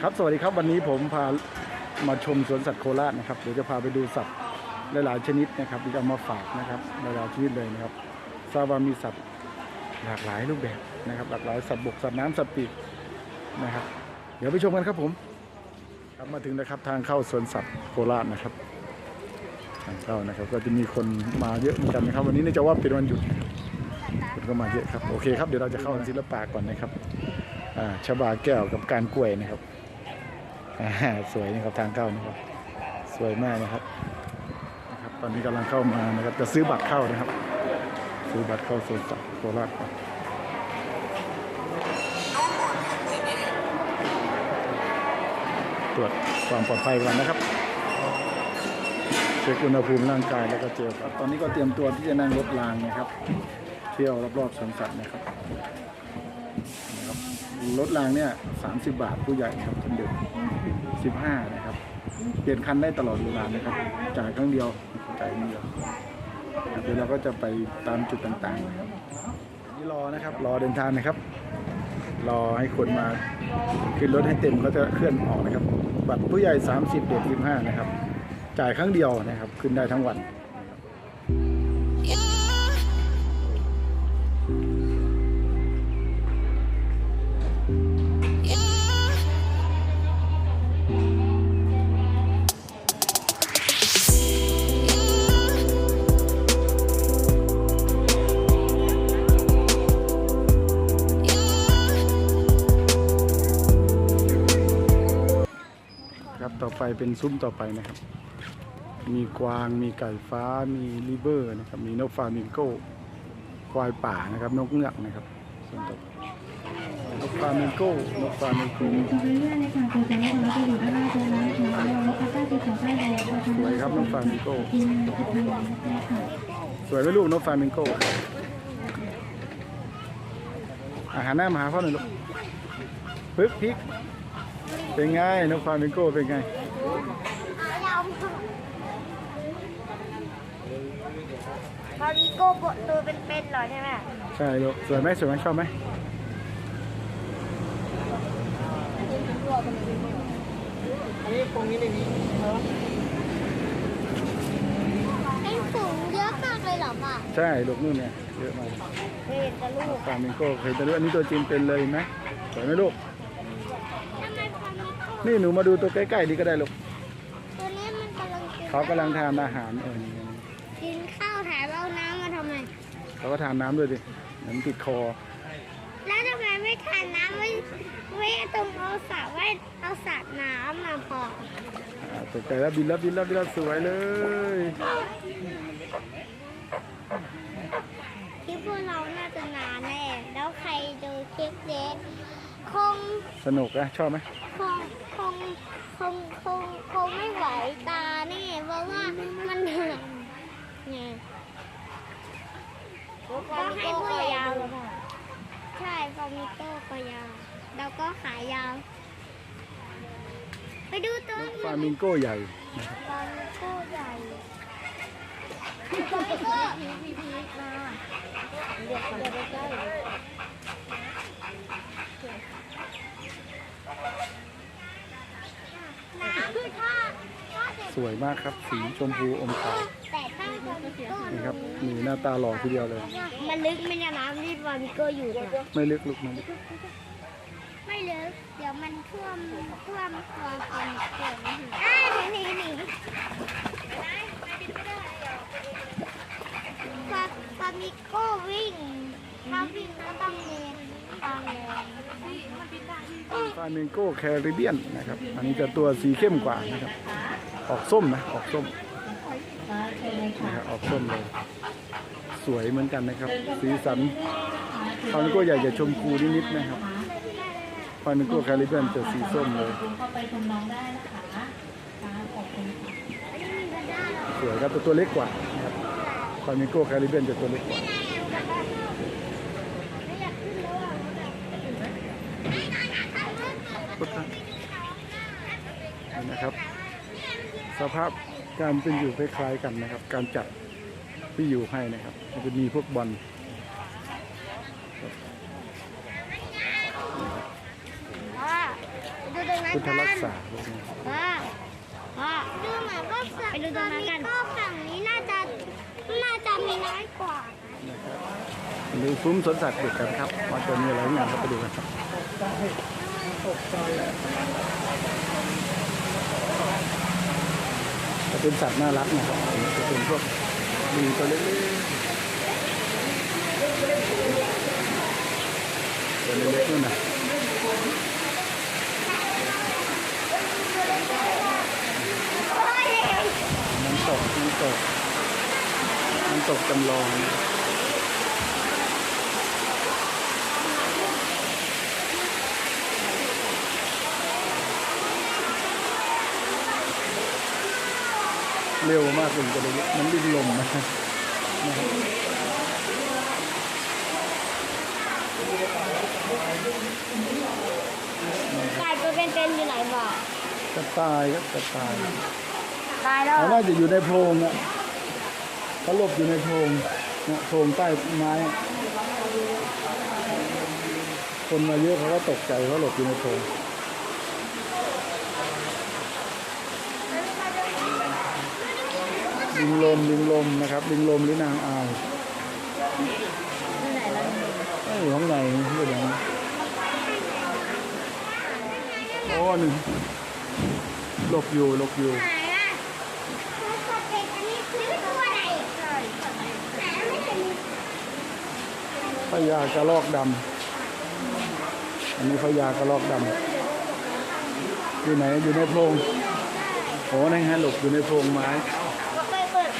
ครับสวัสดีครับวันนี้ผมพามาชมสวนสัตว์โคราชนะครับเดี๋ยวจะพาไปดูสัตว์หลายๆชนิดนะครับที่เอามาฝากนะครับหลายๆชนิดเลยนะครับทราบว่ามีสัตว์หลากหลายรูปแบบนะครับ หลากหลายสัตว์บกสัตว์น้ำสัตว์ปีกนะครับ เดี๋ยวไปชมกันครับผม ครับมาถึงนะครับทางเข้าสวนสัตว์โคราชนะครับทางเข้านะครับ ก็จะมีคนมาเยอะเหมือนกันนะครับ วันนี้เนื่องจากว่าเป็นวันหยุดคนก็มาเยอะครับโอเคครับเดี๋ยวเราจะเข้าศิลปะก่อนนะครับอ่าชบาแก้วกับการกล้วยนะครับ สวยนะครับทางเข้านะครับ สวยมากนะครับนะครับ ตอนนี้กำลังเข้ามานะครับ จะซื้อบัตรเข้านะครับ ซื้อบัตรเข้าสวนสัตว์โคราชก่อนตรวจความปลอดภัยก่อนนะครับ เช็คอุณหภูมิร่างกายแล้วก็เจลครับตอนนี้ก็เตรียมตัวที่จะนั่งรถรางนะครับ เที่ยวรอบๆสวนสัตว์นะครับนะครับรถรางเนี่ย30บาทผู้ใหญ่ครับคนเด็ก 15นะครับ เปลี่ยนคันได้ตลอดเวลานะครับ จ่ายครั้งเดียว จ่ายครั้งเดียวครับเดี๋ยวเราก็จะไปตามจุดต่างๆนะครับนี่รอนะครับ รอเดินทางนะครับ รอให้คนมาขึ้นรถให้เต็มเขาจะเคลื่อนออกนะครับ บัตรผู้ใหญ่ 30 เด็ก15 นะครับ จ่ายครั้งเดียวนะครับ ขึ้นได้ทั้งวัน เป็นซุ้มต่อไปนะครับ มีกวางมีไก่ฟ้ามีลิเบอร์นะครับ มีนกฟามิงโก้ควายป่านะครับ นกเงือกนะครับส่วนต่อไปนกฟามิงโก้นกฟามิงโก้สวยครับนกฟามิงโก้สวยไหมลูกนกฟามิงโก้อาหารหน้ามาหาพ่อหน่อยลูกปึ๊บพริกเป็นไงนกฟามิงโก้เป็นไง พอวิโก้บตัวเป็นๆเหรอใช่ไหมใช่ลูกสวยไหมสวยไหมชอบไหมไอ้สูงเยอะมากเลยเหรอพ่อใช่ลูกนู่นเนี่ยเยอะมากเคยเห็นแต่ลูกฟลามิงโก้เคยจะรู้อันนี้ตัวจริงเป็นเลยไหมสวยไหมลูกทำไมพอวิโก้นี่หนูมาดูตัวใกล้ๆดีก็ได้ลูกตัวนี้มันกำลังกินเขากำลังทานอาหารเออนี่ กินข้าวถ่ายเอาน้ำมาทำไม เขาก็ทานน้ำด้วยดิมันติดคอ แล้วทำไมไม่ทานน้ำไม่ไม่ตรงเอาสระไว้เอาสระน้ำมาพออ่าตกใจแล้วบินแล้วบินแล้วบินแล้วสวยเลยที่พวกเราน่าจะนานแน่แล้วใครดูคลิปเด็กคงสนุกนะชอบไหมคงคงคงคงคงไม่ไหวตาแน่เพราะว่ามันเหนื่อยไง ก็ให้ผู้ใหญ่ยาวใช่ฟามิโก้ก็ยาว แล้วก็ขายาว ไปดูตัวนกอื่นฟลามิงโก้ใหญ่ฟามิโก้ใหญ่ฟามิโก้พีพีพีมาเดี๋ยวเดี๋ยวไปใกล้น้ำคือถ้าถ้าเด็กสวยมากครับ สีชมพูอมขาว นี่ครับมีหน้าตาหล่อทีเดียวเลย มันลึกไหมเนี่ยน้ำที่ฟามิโก้อยู่เนี่ยไม่ลึกลูกมันไม่ลึก เดี๋ยวมันท่วมท่วมตัวฟามิโก้อ่าหนีหนีหนีฟาฟามิโก้วิ่งถ้าวิ่งก็ต้องเดินทางเลยฟลามิงโก้แคริเบียนนะครับ อันนี้จะตัวสีเข้มกว่านะครับ ออกส้มนะ ออกส้มนะครับ ออกส้มเลย สวยเหมือนกันนะครับ สีสันฟามิงโก้ใหญ่จะชมพูนิดๆนะครับฟามิงโก้แคริเบียนจะสีส้มเลย เข้าไปชมน้องได้นะคะขอบคุณค่ะสวยครับแต่ตัวเล็กกว่านะครับฟามิงโก้แคริเบียนจะตัวเล็กกว่านะนี่นะครับ สภาพการเป็นอยู่คล้ายๆกันนะครับ การจัด ที่อยู่ให้นะครับมันจะมีพวกบอลพ่อดูตรงนั้นพุทธรักษาพวกนี้พ่อพ่อดูเหมือนก็ไปดูตรงนั้นกันก็ฝั่งนี้น่าจะน่าจะมีน้อยกว่านะครับดูซุ้มสวนสัตว์เด็กกันครับว่าจะมีอะไรบ้างครับไปดูกันครับจะเป็นสัตว์น่ารักนะครับจะเป็นพวก มีตัวเล็กๆตัวเล็กๆนู่นนะน้ำตกน้ำตกน้ำตกจำลอง ร็วมากเลยจะเลยมันดิ้นลมนะนะครับไก่ตัวเป็นๆอยู่ไหนบอกกระต่ายครับกระต่ายตายแล้วเขาน่าจะอยู่ในโพรงอะเขาหลบอยู่ในโพรงนะโพรงใต้ไม้อะคนมาเยอะเขาก็ตกใจเขาหลบอยู่ในโพรง ลิงลมลิงลมนะครับลิงลมหรือนางอายที่ไหนแล้วเอ้ยอยู่ข้างในไม่เป็นไรโอ้หนึ่งหลบอยู่หลบอยู่ไหนอะตัวกดเป็นอันนี้คือตัวอะไรไหนไม่เห็นมีพญากระรอกดำอันนี้พญากระรอกดำอยู่ไหนอยู่ในโพรงโอ้นั่นฮะหลบอยู่ในโพรงไม้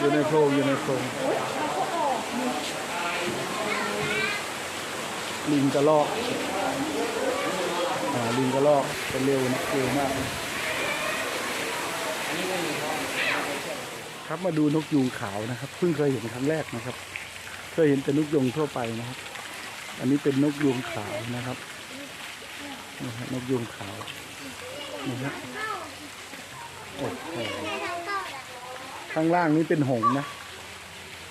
อยู่ในโพรงอยู่ในโพรงลิงกระรอกลิงกระรอกเป็นเร็วนะเร็วมากครับมาดูนกยูงขาวนะครับ เพิ่งเคยเห็นครั้งแรกนะครับ เคยเห็นแต่นกยูงทั่วไปนะครับ อันนี้เป็นนกยูงขาวนะครับนกยูงขาวนี่ฮะโอ้โห ข้างล่างนี้เป็นหงส์นะ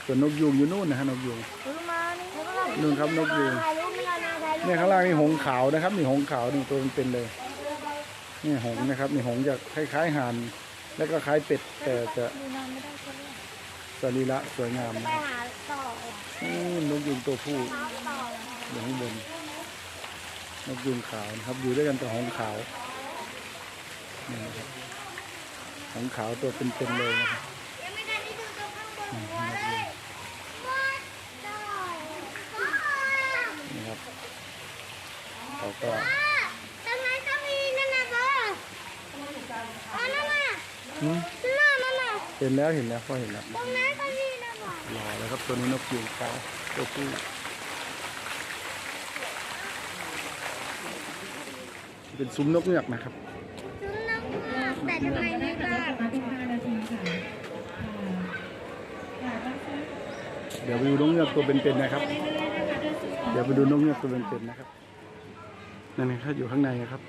ส่วนนกยูงอยู่นู่นนะฮะนกยูงรู้มานี่นู่นครับนกยูงถ่ายรูปไม่รอนานถ่ายรูปเนี่ยข้างล่างนี่หงส์ขาวนะครับนี่หงส์ขาวนี่ตัวเป็นๆเลยนี่หงส์นะครับนี่หงส์จะคล้ายๆห่านแล้วก็คล้ายเป็ดแต่จะดูนอนไม่ได้ใช่ไหมสรีระสวยงามไปนะหาต่อนี่นกยูงตัวผู้เท้าต่ออยู่ข้างบนนกยูงขาวนะครับ อยู่ด้วยกันกับหงส์ขาวนี่นะครับหงส์ขาวตัวเป็นๆเลยนะครับ ยังไม่ได้ที่ดูตรงข้างบน อืม หัวน ก เล ยู ย ง ว้าต่อ นี่ครับเขา ก็ตรงนั้นก็มีนั่นนะพ่ออ๋อนั่นน่ะอืมนั่นนั่นน่ะเห็นแล้วเห็นแล้วพ่อเห็นแล้วตรงนั้นก็มีนะพ่อรอแล้วครับตัวนี้นกยูงขาวตัวผู้เป็นซุ้มนกเงือกนะครับจุนน้ำมากแต่ทำไมไม่กล้ามาที่5นาทีค่ะค่ะต้องซื้อเดี๋ยวไปดูนกเงือกตัวเป็นๆนะครับเรื่อยๆนะคะเดินซื้อเดี๋ยวไปดูนกเงือกตัวเป็นๆนะครับ นั่นนะครับอยู่ข้างในนะครับ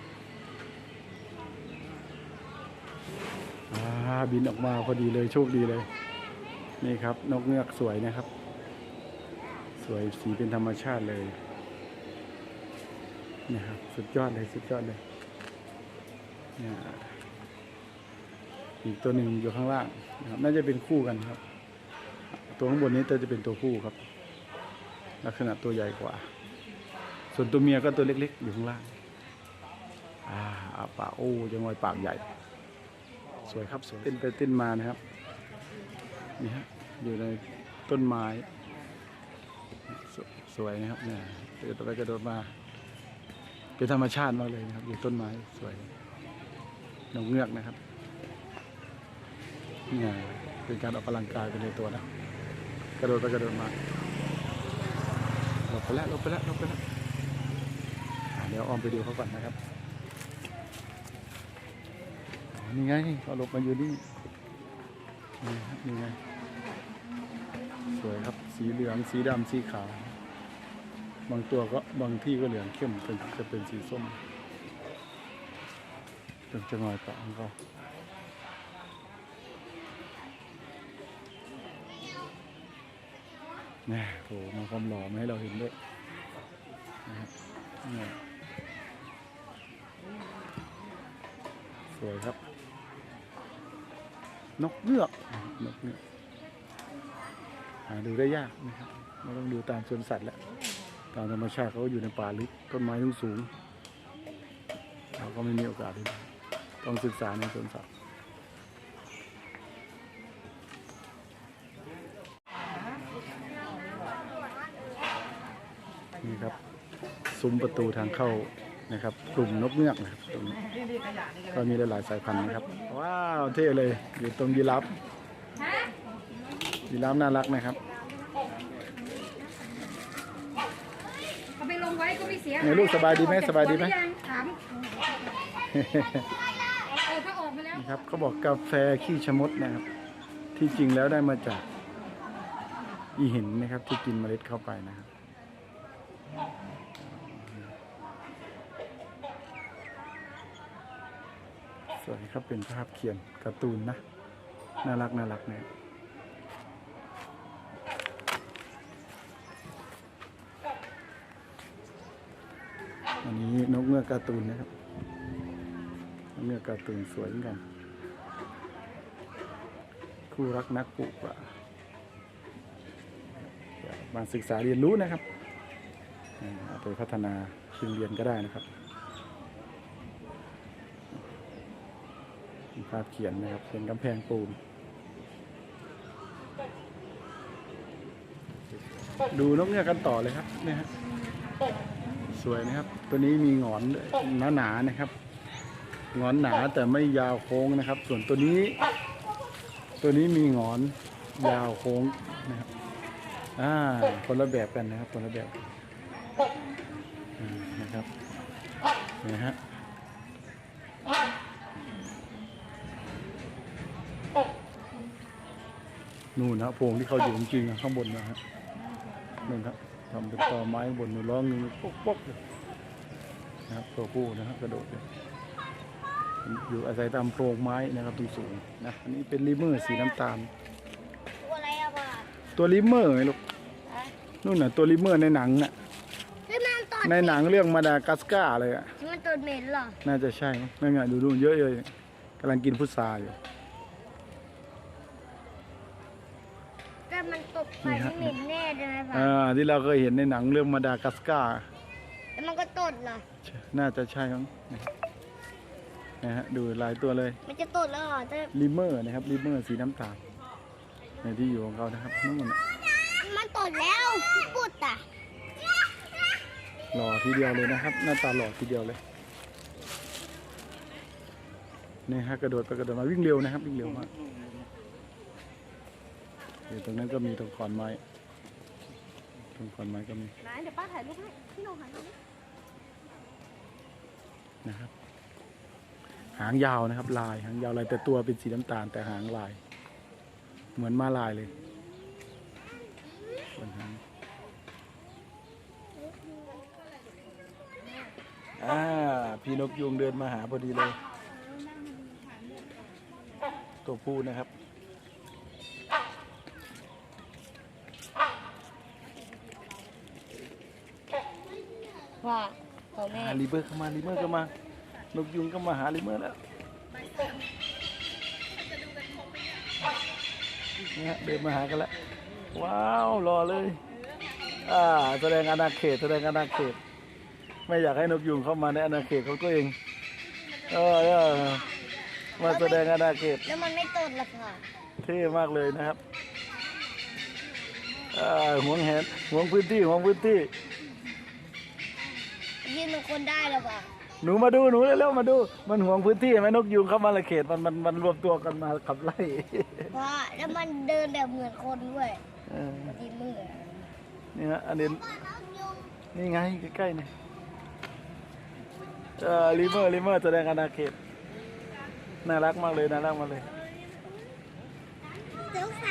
บินออกมาพอดีเลยโชคดีเลย นี่ครับ นกเงือกสวยนะครับ สวยสีเป็นธรรมชาติเลยนี่ครับสุดยอดเลยสุดยอดเลยเนี่ยอีกตัวหนึ่งอยู่ข้างล่างนะครับ น่าจะเป็นคู่กันครับ ตัวข้างบนนี้จะเป็นตัวผู้ครับ ลักษณะตัวใหญ่กว่า ส่วนตัวเมียก็ตัวเล็กๆอยู่ข้างล่างอ่าอาปากโอ้ยังไงปากใหญ่ สวยครับสวยเต้นไปเต้นมานะครับนี่ฮะอยู่ในต้นไม้สสวยนะครับเนี่ยกระโดดไปกระโดดมา เป็นธรรมชาติมากเลยนะครับ อยู่ต้นไม้สวยนกเงือกนะครับเนี่ยเป็นการออกกำลังกายไปในตัวนะ กระโดดไปกระโดดมาหลบไปแล้วหลบไปแล้วหลบไปแล้วอะ เดี๋ยวออมไปดูเขาก่อนนะครับนี่ไงเขาหลบมาอยู่นี่นี่ครับนี่ไงสวยครับสีเหลืองสีดำสีขาว บางตัวก็บางที่ก็เหลืองเข้มเป็นจะเป็นสีส้มจนจะงอยปากของเขาเนี่ยโหมาความหล่อมาให้เราเห็นด้วยนะครับเนี่ย วยครับ นกเงือกนกเงือกหาดูได้ยากนะครับเราต้องดูตามสวนสัตว์แหละตามธรรมชาติเขาอยู่ในป่าลึกต้นไม้สูงสูงเราก็ไม่มีโอกาสที่ต้องศึกษาในสวนสัตว์นี่ครับซุ้มประตูทางเข้านะครับ กลุ่มนกเงือกนะครับตรงนี้ ก็มีหลายๆสายพันธุ์นะครับ ว้าวเท่เลย อยู่ตรงยีราฟยีราฟน่ารักนะครับเอาไปลงไว้ก็ไม่เสียหไงลูกสบายดีไหมสบายดีไหมออกจกสวนรือยังถามเออถ้าออกมาแล้ว นะครับเขาบอกกาแฟขี้ชะมดนะครับ ที่จริงแล้วได้มาจากอีหินนะครับ ที่กินเมล็ดเข้าไปนะครับ สวยครับเป็นภาพเขียนการ์ตูนนะ น่ารักน่ารักเนี่ยอันนี้นกเงือกการ์ตูนนะครับนกเนื้อกการ์ตูนสวยเหมือนกัน คู่รักนักปลูกป่ามาศึกษาเรียนรู้นะครับ เอาไปพัฒนาชิงเรียนก็ได้นะครับ ภาพเขียนนะครับเป็นกำแพงปูน ดูนกเงือกกันต่อเลยครับนี่ฮะสวยนะครับ ตัวนี้มีงอนหนาๆนะครับ งอนหนาแต่ไม่ยาวโค้งนะครับ ส่วนตัวนี้ ตัวนี้มีงอนยาวโค้งนะครับอ่าคนละแบบกันนะครับคนละแบบนะครับนี่ฮะ นู่นนะโพรงที่เขาอยู่จริงๆอะข้างบนนะฮะนู่นครับทำเป็นตอไม้ข้างบนนู่นร้องนึงป๊อกป๊อกเลยนะครับตัวผู้นะครับกระโดดเลยอยู่อาศัยตามโพรงไม้นะครับตรงสูงนะอันนี้เป็นลิเมอร์สีน้ำตาล ตัวอะไรอะบ่ะตัวลิเมอร์ไงลูกนู่นน่ะตัวลิเมอร์ในหนังน่ะเฮ้ยมันตอนในหนังเรื่องมาดากัสการ์เลยอะมันตัวเหม็นเหรอ น่าจะใช่มั้งนั่นไงดูดูเยอะเลยกำลังกินพุทราอยู่ แต่ มันตกไปไม่เหม็นแน่เลยนะพ่ะอ่าที่เราเคยเห็นในหนังเรื่องมาดากัสการ์แล้วมันก็ตดเหรอ น่าจะใช่มั้งนะฮะดูหลายตัวเลย มันจะตดแล้วเหรอแต่ลิเมอร์นะครับลิเมอร์สีน้ำตาลในที่อยู่ของเขานะครับนู่นน่ะมันตดแล้วปุดอะหล่อทีเดียวเลยนะครับ หน้าตาหล่อทีเดียวเลยนี่ฮะกระโดดไปกระโดดมาวิ่งเร็วนะครับวิ่งเร็วมาก เดี๋ยวตรงนั้นก็มีตรงขอนไม้ ตรงขอนไม้ก็มีไหนเดี๋ยวป้าถ่ายรูปให้พี่โนถ่ายรูปให้นะครับ หางยาวนะครับ ลายหางยาวลายแต่ตัวเป็นสีน้ำตาลแต่หางลาย เหมือนมาลายเลยส่วนหางอ่าพี่นกยุงเดินมาหาพอดีเลย ตัวผู้นะครับ ว่าของแม่ หา ลิเมอร์เข้ามาลิเมอร์เข้ามานกยุงก็มาหาลิเมอร์แล้วเนี่ยฮะเดินมาหากันแล้วว้าวรอเลยอ่าแสดงอาณาเขตแสดงอาณาเขต ไม่อยากให้นกยุงเข้ามาในอาณาเขตของตัวเองเออเออมาแสดงอาณาเขตแล้วมันไม่ตดหรอกค่ะเท่มากเลยนะครับอ่าหวงแหนหวงพื้นที่หวงพื้นที่ ยืนเป็นคนได้หรอเปล่าหนูมาดูหนูเร็วๆมาดู มันห่วงพื้นที่ไหมนกยุงเข้ามาละเขตมันมันมันรวมตัวกันมาขับไล่ว่าแล้วมันเดินแบบเหมือนคนด้วยเออทีมือนี่ฮะอันนี้นี่ไงใกล้ๆนี่เออลิเมอร์ลิเมอร์แสดงอาณาเขตน่ารักมากเลยน่ารักมากเลย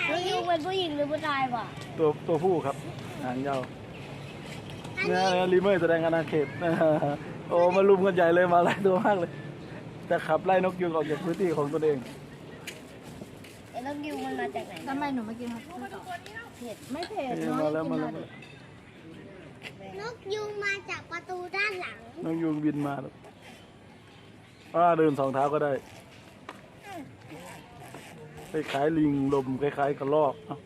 แล้วยูเป็นผู้หญิงหรือผู้ชายวะตัวตัวผู้ครับหางยาวเนี่ยเนี่ยลิเมอร์แสดงอาณาเขตโอ้มารุมกันใหญ่เลยมาหลายตัวมากเลย จะขับไล่นกยุงออกจากพื้นที่ของตัวเองไอ้แล้วยูมันมาจากไหนทำไมหนูมากินครับเผ็ดไม่เผ็ดนี่น้อมายแล้วกิมานแล้วหน่มาอยแล้วนกยูงมาจากประตูด้านหลัง นกยุงบินมาแล้วอ่าเดินสองเท้าก็ได้คล้ายๆลิงลมคล้ายๆกระรอกเอ้า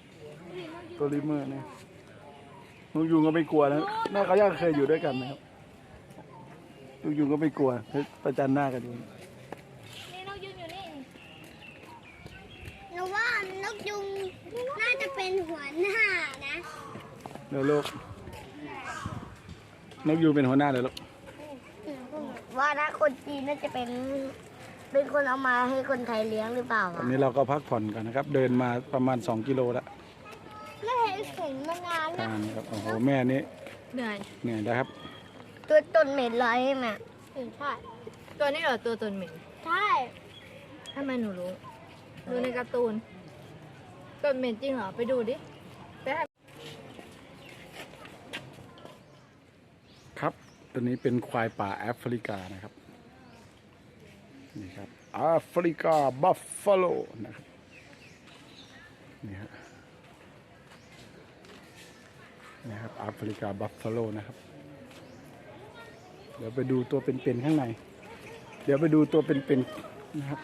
ตัวริมเมอร์เนี่ย นกยูงก็ไม่กลัวนะแม่เขาย่าเคยอยู่ด้วยกันนะครับนกยูงก็ไม่กลัวประจันหน้ากันอยู่นี่นกยุงอยู่นี่หนูว่านกยุงน่าจะเป็นหัวหน้านะเดี๋ยวลูกนกยูงเป็นหัวหน้าเลยลูกว่าถ้าคนจีนน่าจะเป็นเป็นคนเอามาให้คนไทยเลี้ยงหรือเปล่าตอนนี้เราก็พักผ่อนกันนะครับ เดินมาประมาณ 2 กิโลแล้วไม่เห็นเห็น มานานแล้วทานครับโอ้โหแม่นี่เหนื่อยเหนื่อยนะครับ ตัวต้นเหม็นร้อยใช่ไหมใช่ตัวนี้เหรอตัวตนเหม็นใช่ทำไมหนูรู้ดูในการ์ตูนตนเหม็นจริงเหรอไปดูดิไปให้ครับตัวนี้เป็นควายป่าแอฟริกานะครับนี่ครับแอฟริกาบัฟฟาโลนะครับนี่ฮะ นี่ครับแอฟริกาบัฟฟาโลนะครับ เดี๋ยวไปดูตัวเป็นๆข้างใน เดี๋ยวไปดูตัวเป็นๆนะครับ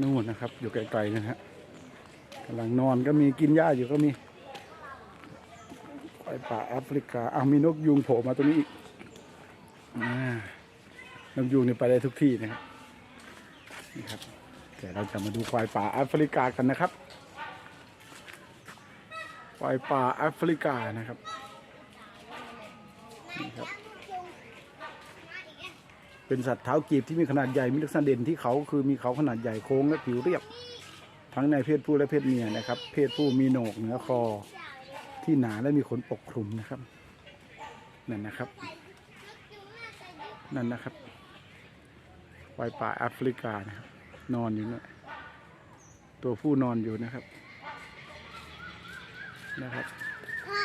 นู่นนะครับ อยู่ไกลๆนะฮะกำลังนอนก็มีกินหญ้าอยู่ก็มีควายป่าแอฟริกาอ้าวมีนกยุงโผล่มาตัวนี้อีกนกยุงนี่ไปได้ทุกที่นะครับนี่ครับแต่เราจะมาดูควายป่าแอฟริกากันนะครับ ควายป่าแอฟริกานะครับนี่ครับ เป็นสัตว์เท้ากีบที่มีขนาดใหญ่มีลักษณะเด่นที่เขาคือมีเขาขนาดใหญ่โค้งและผิวเรียบ ทั้งในเพศผู้และเพศเมียนะครับ เพศผู้มีโหนกเหนือคอที่หนาและมีขนปกคลุมนะครับนั่นนะครับ นั่นนะครับควายป่าแอฟริกานะครับ นอนอยู่เนี่ยตัวผู้นอนอยู่นะครับ นะครับพ่อ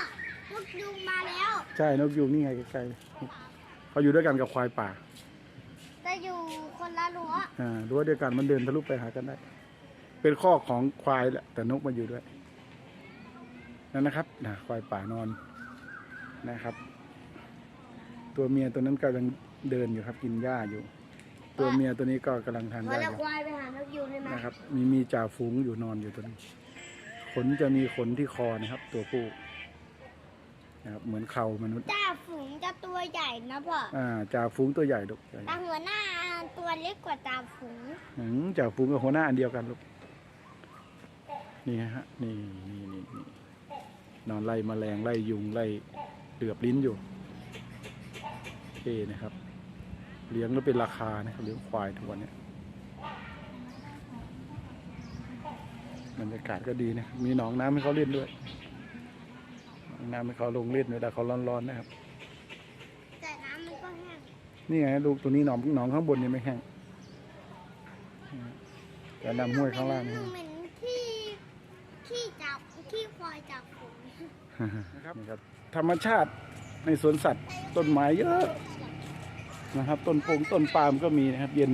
นกยุงมาแล้ว ใช่นกยูงนี่ไงไกลๆเขาอยู่ด้วยกันกับควายป่าจะอยู่คนละรั้วอ่ารั้วเดียวกันมันเดินทะลุไปหากันได้ เป็นข้อกของควายแหละแต่นกมาอยู่ด้วยนั่นนะครับนะควายป่านอนนะครับ ตัวเมียตัวนั้นกำลังเดินอยู่ครับกินหญ้าอยู่ ตัวเมียตัวนี้ก็กำลังทานหพอญ้าอเรายู่ควายไปหานกยุงใช่ไหมนะครับ มีมีจ่าฝูงอยู่นอนอยู่ตัวนี้ ขนจะมีขนที่คอนะครับ ตัวผู้นะครับเหมือนเข่ามนุษย์ จ่าฝูงจะตัวใหญ่นะพ่ออ่าจ่าฝูงตัวใหญ่ลูกใหญ่แต่หัวหน้าตัวเล็กกว่าจ่าฝูงอืมจ่าฝูงกับหัวหน้าอันเดียวกันลูกนี่ฮะนี่นี่นี่นี่นอนไล่แมลงไล่ยุงไล่เหลือบลิ้นอยู่เท่นะครับ เลี้ยงแล้วเป็นราคานะครับเลี้ยงควายทุกวันเนี้ย บรรยากาศก็ดีนะครับมีหนองน้ำให้เขาเล่นด้วยหนองน้ำให้เขาลงเล่นเวลาเขาร้อนๆนะครับ แต่น้ำมันก็แห้งนี่ไงลูกตัวนี้หนองหนองข้างบนยังไม่แห้งแต่ลำห้วยข้างล่างนี่เหมือนที่ที่จับที่ควายจับฝูงนะครับนี่ครับ ธรรมชาติในสวนสัตว์ต้นไม้เยอะนะครับ ต้นโปงต้นปาล์มก็มีนะครับ เย็น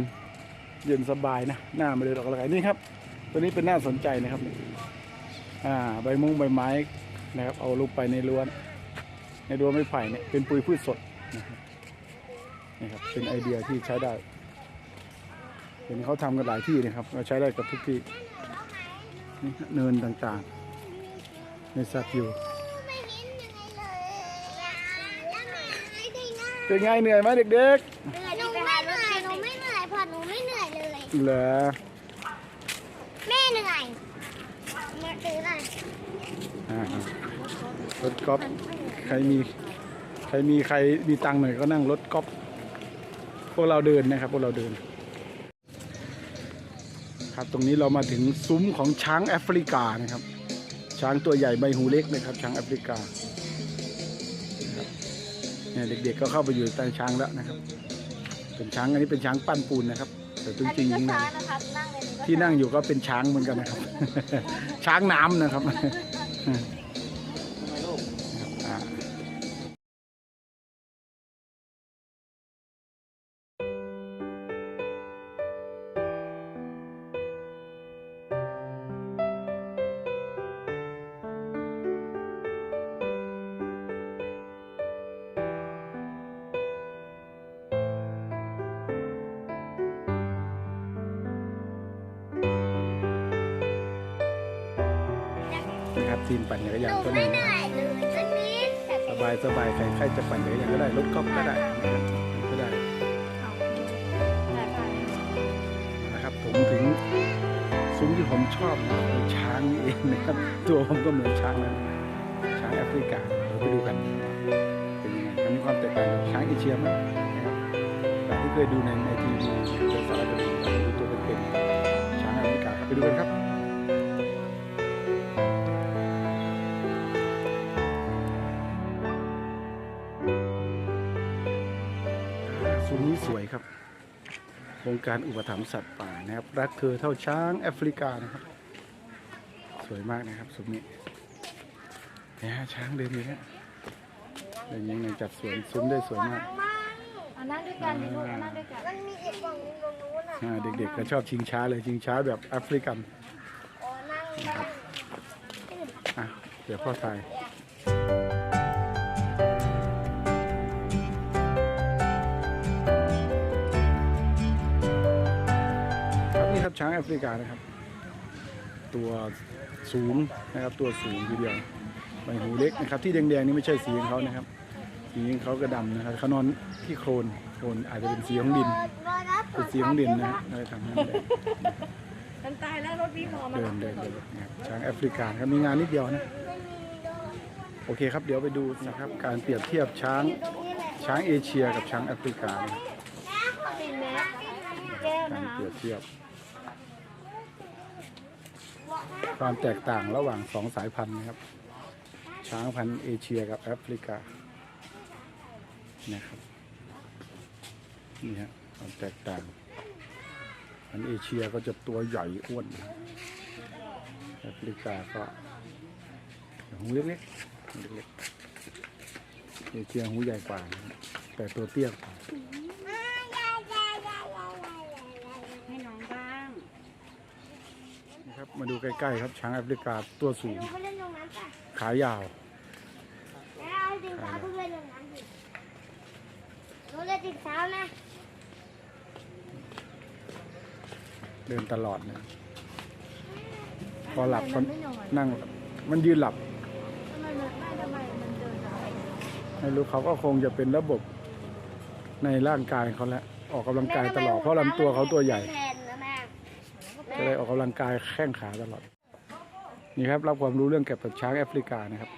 เย็นสบายนะหน้ามาเลยดอกอะไรนี่ครับ ตัวนี้เป็นน่าสนใจนะครับอ่าใบมุ้งใบไม้นะครับ เอาลงไปในรั้วในรั้วไม้ไผ่เนี่ยเป็นปุ๋ยพืชสดนะครับนี่ครับเป็นไอเดียที่ใช้ได้เห็นเขาทำกันหลายที่นะครับเราใช้ได้กับทุกที่นี่ฮะเนินต่างๆ ในสัตว์อยู่ไม่เห็นยังไงเลยแล้วแม่ไม่ได้ง่ายเป็นไงเหนื่อยไหมเด็กหนูไม่เหนื่อยหนูไม่เหนื่อยพอหนูไม่เหนื่อยเลยๆเหรอแม่ เหนื่อยมาซื้ออะไรอ่ารถก๊อฟใครมี ใครมีใครมีตังค์หน่อยก็นั่งรถก๊อฟพวกเราเดินนะครับ พวกเราเดิน ครับตรงนี้เรามาถึงซุ้มของช้างแอฟริกานะครับ ช้างตัวใหญ่ใบหูเล็กนะครับ ช้างแอฟริกาเนี่ยเด็กๆก็เข้าไปอยู่ใต้ช้างแล้วนะครับ เป็นช้างอันนี้เป็นช้างปั้นปูนนะครับ แต่จริงๆอันนี้ข้างในก็ช้านะครับนั่งเลยนี่ก็ที่นั่งอยู่ก็เป็นช้างเหมือนกันนะครับ ช้างน้ำนะครับ ซีนปั่นจักรยานก็ไม่ได้เหนื่อยเลยสักนิดสบายสบายใครใครจะปั่นจักรยานก็ได้รถกอฟก็ได้นะครับก็ได้นะครับผมถึงซุ้มที่ผมชอบนะคือช้างนี่เองนะครับ ตัวผมก็เหมือนช้างนะช้างแอฟริกาเดี๋ยวไปดูกันเป็นยังไงมันมีความแตกต่างกับช้างเอเชียไหมนะครับแต่ที่เคยดูในในทีวีในสารคดีเราดูตัวเป็นๆช้างแอฟริกาไปดูกันครับ ครับโครงการอุปถัมภ์สัตว์ป่านะครับ รักเธอเท่าช้างแอฟริกานะครับ สวยมากนะครับสุดนี้เนี่ยฮะช้างเดินอยู่เนี่ยเดินยังไงจัดสวนซุ้มได้สวยมากเอานั่งด้วยกันดิลูกเอานั่งด้วยกันมันมีอีกฝั่งหนึงตรงนู้นอะอ่าเด็กๆก็ชอบชิงช้าเลยชิงช้าแบบแอฟริกันอ๋อนั่งได้อะเดี๋ยวพ่อถ่าย ครับนี่ครับช้างแอฟริกานะครับ ตัวสูงนะครับตัวสูงทีเดียวใบหูเล็กนะครับ ที่แดงๆนี่ไม่ใช่สีของเขานะครับ สีของเขาก็ดำนะครับเขานอนที่โคลนโคลนอาจจะเป็นสีของดินรอนะเป็นสีของดินนะฮะเลยทำให้มันแดงฉันตายแล้วรถวิ่งรอมาเดินเดินเดินนะครับช้างแอฟริกาครับมีงานนิดเดียวนะโอเคครับเดี๋ยวไปดูนะครับการเปรียบเทียบช้างตรงนี้แหละช้างเอเชียกับช้างแอฟริกานะครับตินแม่แก้วการนะคะเปรียบเทียบ ความแตกต่างระหว่างสองสายพันธุ์นะครับ ช้างพันธุ์เอเชียกับแอฟริกานะครับนี่ฮะความแตกต่างพันธุ์เอเชียก็จะตัวใหญ่อ้วนแอฟริกาก็หูเล็กๆเล็กๆเอเชียหูใหญ่กว่า แต่ตัวเตี้ยกว่า ให้น้องบ้าง นะครับ มาดูใกล้ๆครับช้างแอฟริกาตัวสูงเขาเล่นตรงนั้นป่ะขายาว แล้วเอาติ่งเท้าเพื่อนตรงนั้นดิหนูเล่นติ่งเท้านะเดินตลอดนะพอหลับก็ทำไมมันไม่นอนนั่งมันยืนหลับ ทำไมมันไม่ทำไมมันเดินได้ไม่รู้เขาก็คงจะเป็นระบบในร่างกายเขาแหละออกกำลังกายตลอดเพราะลำตัวเขาตัวใหญ่แทนนะแม่ จะได้ออกกำลังกายแข้งขาตลอด นี่ครับรับความรู้เรื่องเกี่ยวกับช้างแอฟริกานะครับ